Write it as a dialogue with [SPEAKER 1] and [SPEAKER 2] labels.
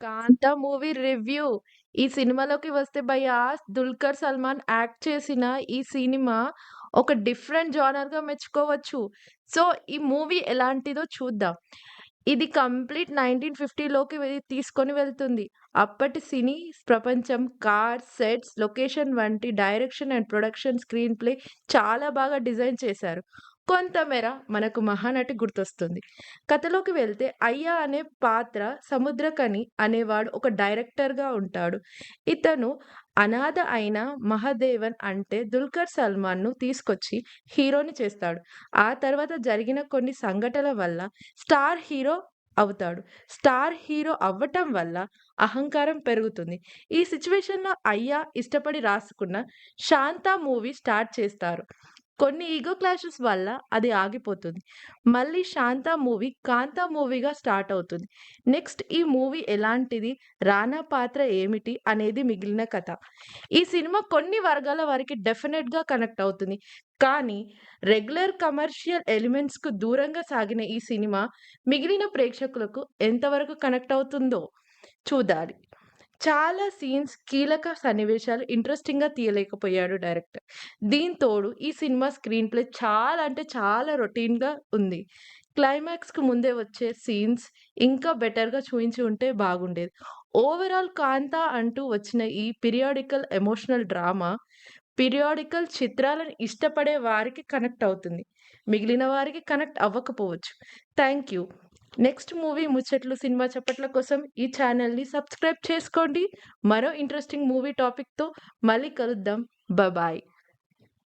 [SPEAKER 1] 'కాంతా' movie review. ఈ సినిమాలోకి వస్తే భయ్యా 'దుల్కర్ సల్మాన్' యాక్ట్ చేసిన ఈ సినిమా ఒక డిఫరెంట్ జోనర్‌గా మెచ్చుకోవచ్చు. సో, ఈ మూవీ ఎలాంటిదో చూద్దాం. ఇది కంప్లీట్ నైన్టీన్ ఫిఫ్టీలోకి తీసుకొని వెళ్తుంది. అప్పటి సినీ ప్రపంచం, కార్ సెట్స్, లొకేషన్ వంటి direction and production, screen play చాలా బాగా డిజైన్ చేశారు. కొంతమేర మనకు 'మహానటి' గుర్తొస్తుంది. కథలోకి వెళ్తే అయ్య అనే పాత్ర సముద్రకని అనేవాడు ఒక డైరెక్టర్‌గా ఉంటాడు. ఇతను అనాథ అయిన మహాదేవన్ అంటే దుల్కర్ సల్మాన్‌ను తీసుకొచ్చి హీరోని చేస్తాడు. ఆ తర్వాత జరిగిన కొన్ని సంఘటనల వల్ల స్టార్ హీరో అవుతాడు. స్టార్ హీరో అవ్వటం వల్ల అహంకారం పెరుగుతుంది. ఈ సిచ్యువేషన్లో అయ్యా ఇష్టపడి రాసుకున్న 'శాంత' మూవీ స్టార్ట్ చేస్తారు. కొన్ని ఈగో క్లాషెస్ వల్ల అది ఆగిపోతుంది. మళ్ళీ 'శాంత' మూవీ 'కాంతా' మూవీగా స్టార్ట్ అవుతుంది. నెక్స్ట్ ఈ మూవీ ఎలాంటిది? రానా పాత్ర ఏమిటి? అనేది మిగిలిన కథ. ఈ సినిమా కొన్ని వర్గాల వారికి డెఫినెట్‌గా కనెక్ట్ అవుతుంది. కానీ రెగ్యులర్ కమర్షియల్ ఎలిమెంట్స్‌కు దూరంగా సాగిన ఈ సినిమా మిగిలిన ప్రేక్షకులకు ఎంతవరకు కనెక్ట్ అవుతుందో చూడాలి. చాలా సీన్స్, కీలక సన్నివేశాలు ఇంట్రెస్టింగ్‌గా తీయలేకపోయాడు డైరెక్టర్. దీనితోడు ఈ సినిమా స్క్రీన్ ప్లే చాలా అంటే చాలా రొటీన్‌గా ఉంది. క్లైమాక్స్‌కి ముందే వచ్చే సీన్స్ ఇంకా బెటర్‌గా చూపించి ఉంటే బాగుండేది. ఓవరాల్ 'కాంతా' అంటూ వచ్చిన ఈ పీరియాడికల్ ఎమోషనల్ డ్రామా పీరియాడికల్ చిత్రాలను ఇష్టపడే వారికి కనెక్ట్ అవుతుంది. మిగిలిన వారికి కనెక్ట్ అవ్వకపోవచ్చు. Thank you. నెక్స్ట్ మూవీ ముచ్చట్లు, సినిమా చప్పట్ల కోసం ఈ ఛానల్ని సబ్స్క్రైబ్ చేసుకోండి. మరో ఇంట్రెస్టింగ్ మూవీ టాపిక్‌తో మళ్ళీ కలుద్దాం. బాయ్.